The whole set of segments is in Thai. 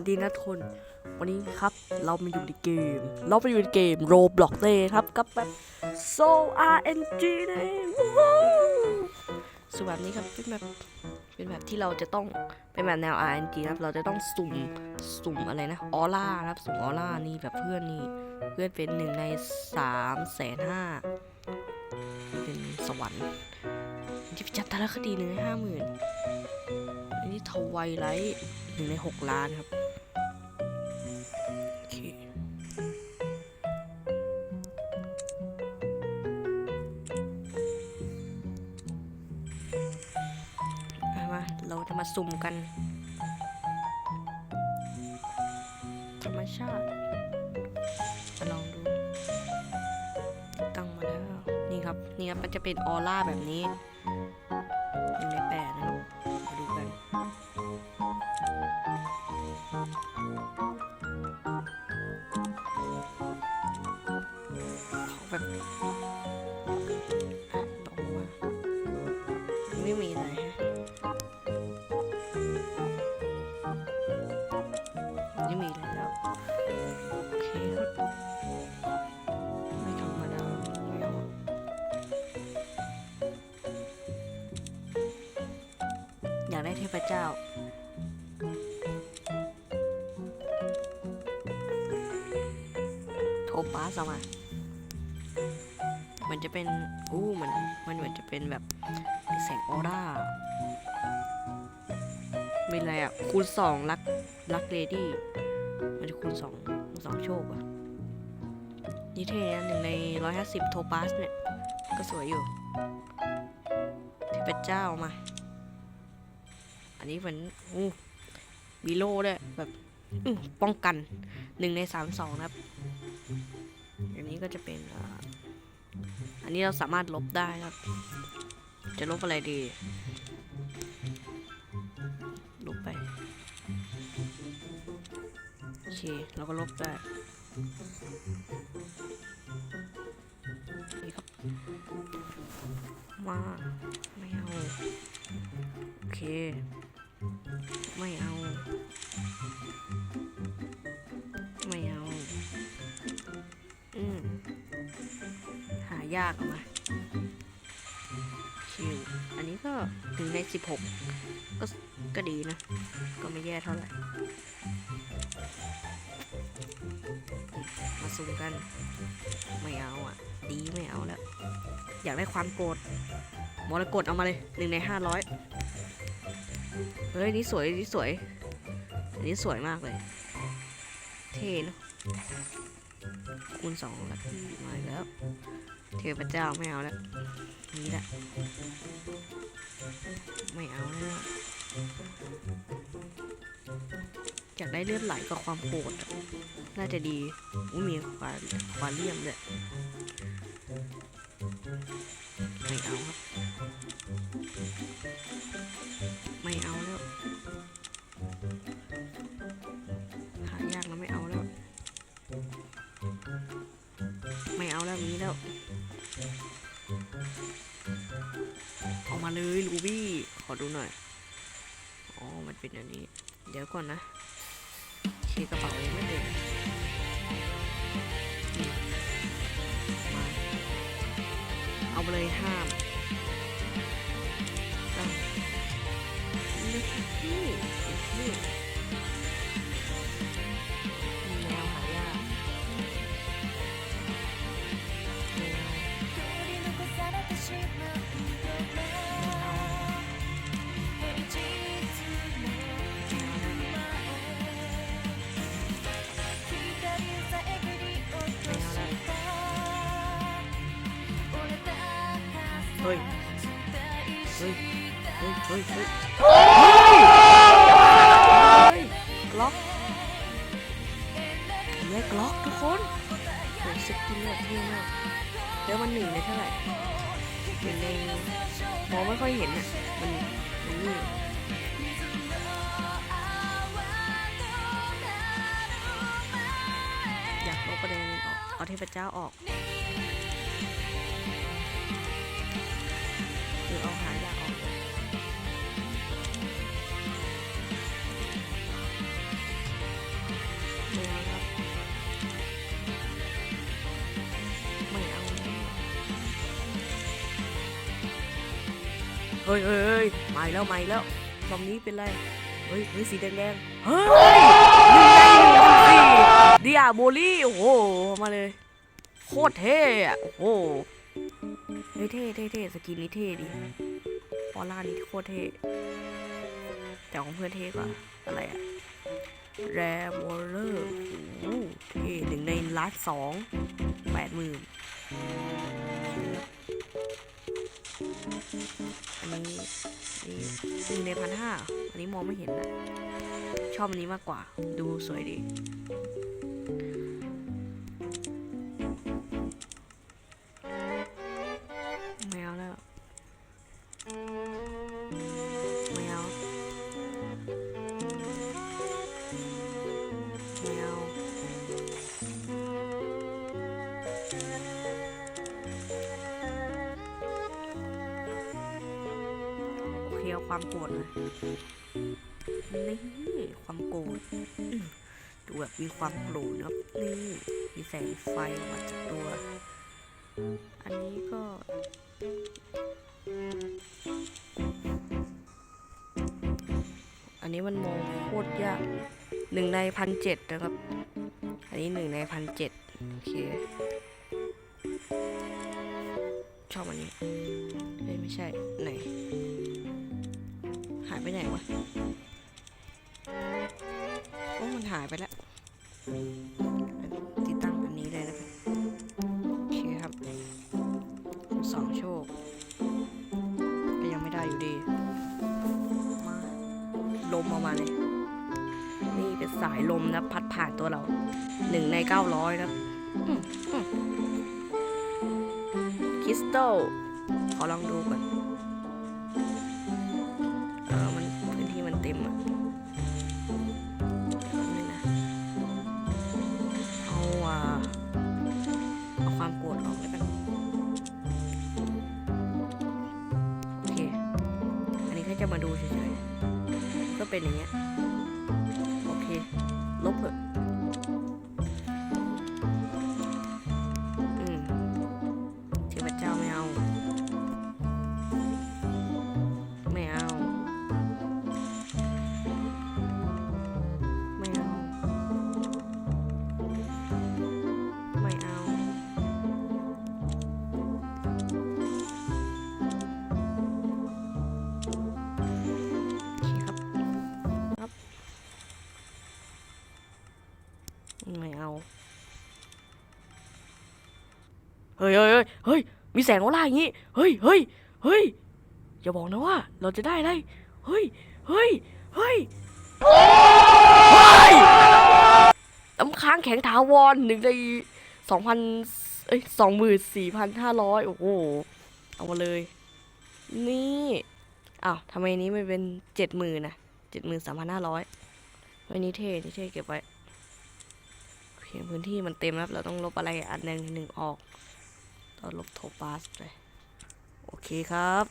วัสดีนะทุกคน วันนี้ครับเรามาอยู่ในเกม เรามาอยู่ในเกม Roblox เลยครับกับแบบ So RNG นั่นเองว้ส่วนแบบนี้ครับเป็นแบบเป็นแบบที่เราจะต้องเป็นแบบแนว RNG นะครับ เราจะต้องสุ่มสุ่มอะไรนะออร่าครับสุ่มออร่านี่แบบเพื่อนนี่เพื่อนเป็นหนึ่งในสามแสนห้าเป็นสวรรค์จะไปจับแต่ละคดีหนึ่งในห้าหมื่นอันนี้ทวายไลท์หนึ่งในหกล้านครับ เราจะมาสุ่มกัน ธรรมชาติมาลองดู ตั้งมาแล้ว นี่ครับ นี่ครับ มันจะเป็นออร่าแบบนี้ ไม่มีแล้ว โอเคครับไม่ธรรมดาไม่เอยากได้เทพเจ้าโทปาสเอามามันจะเป็น อู้มันมันเหมือนจะเป็นแบบแสงออร่า เป็นอะไรอะ คูณสองลักลักเลดี้ มันจะคูณสองสองโชคอะ นี่เท่นะหนึ่งในร้อยห้าสิบโทปาสเนี่ย ก็สวยอยู่เทพเจ้ามา อันนี้เหมือนอู้มีโล่ด้วยแบบป้องกันหนึ่งในสามสองนะครับอันนี้ก็จะเป็นอันนี้เราสามารถลบได้ครับ จะลบอะไรดี เค เราก็ลบได้นี่ครับ มา ไม่เอา โอเค ไม่เอา ไม่เอา อืมหายากออกมา ชิวอันนี้ก็ถึงในสิบหกก็ก็ดีนะ ก็ไม่แย่เท่าไหร่ มาสุ่มกัน ไม่เอาอะ ดีไม่เอาแล้ว อยากได้ความโกรธมรกตเอามาเลยหนึ่งในห้าร้อยเฮ้ย นี่สวย นี่สวย อันนี้สวยมากเลย เท่เนอะคูณสองแล้วมาแล้ว เทพเจ้าไม่เอาแล้วนี่แหละไม่เอาแล้วอยากได้เลือดไหลกับความโกรธน่าจะดีอู้มีควาควาเลียมเลย อดูหน่อย อ๋อ มันเป็นอันนี้ เดี๋ยวก่อนนะเคกระเป๋ายังไม่เต็ม เฮ้ย เฮ้ย เฮ้ย เฮ้ย เฮ้ยเฮ้ยกล็อกเลือกล็อกทุกคนโอ้สกินเลือเยอมากเดี๋ยวมันหนึ่งในเท่าไหร่หนึ่งในมองไม่ค่อยเห็นอะ มันมันนี่อยากลบประเด็นออก เอาเทพเจ้าออก หรือเอาหายาออกไม่เอาไม่เอาเฮ้ยเฮ้ยใหม่แล้วใหม่แล้วตรงนี้เป็นไร เฮ้ยเฮ้ยสีแดงแดงเฮ้ยหนึ่ในหนึ่งโบลี่โอ้โห มาเลย โคตรเท่โอ้โห เฮ้ยเท่เท่เท่สกินนี้เท่ดีออร่านี้โคตรเท่แต่ของเพื่อนเท่กว่าอะไรอะแรมวอลเลอร์โอ้เท่หนึ่งในล้านสองแปดหมื่นอันนี้นี่หนึ่งในพันห้าอันนี้มองไม่เห็นนะชอบอันนี้มากกว่า ดูสวยดี ความโกรธน่อยนี่ความโกรธดูแบบมีความโกรธนะครับนี่มีแสงไฟออกมาจากตัว อันนี้ก็อันนี้มันมองโคตรยากหนึ่งในพันเจ็ดนะครับ อันนี้หนึ่งในพันเจ็ดโอเค ชอบอันนี้เฮ้ยไม่ใช่ ไหน หายไปไหนวะ โอ้ มันหายไปแล้ว ติดตั้งอันนี้เลยนะครับโอเคครับสองโชค ก็ยังไม่ได้อยู่ดี มาลมออกมาเลยนี่เป็นสายลมนะพัดผ่านตัวเราหนึ่งในเก้าร้อยนะอืมอืมคริสตัลขอลองดูก่อน เป็นอย่างเงี้ย โอเค ลบเถอะ ไม่เอา เฮ้ยเฮ้ยเฮ้ย มีแสงออร่าอย่างงี้ เฮ้ยเฮ้ยเฮ้ย อย่าบอกนะว่า เราจะได้ได้เฮ้ยเฮ้ย เฮ้ย เฮ้ยน้ำค้างแข็งถาวรหนึ่งในสองพันเอ้ยสองหมื่นสี่พันห้าร้อยโอ้โห เอามาเลย นี่อ้าวทำไมนี้ไม่เป็นเจ็ดหมื่นนะเจ็ดหมื่นสามพันห้าร้อยว้นี้เท่นี่เท่เก็บไว้ เคพื้นที่มันเต็มแล้วเราต้องลบอะไรอันหนึ่งหนึ่งออกต้องลบโทปาสไปโอเคครับ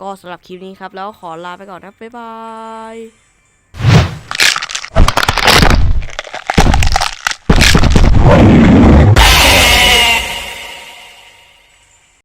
ก็สำหรับคลิปนี้ครับ แล้วขอลาไปก่อนนะบ๊ายบาย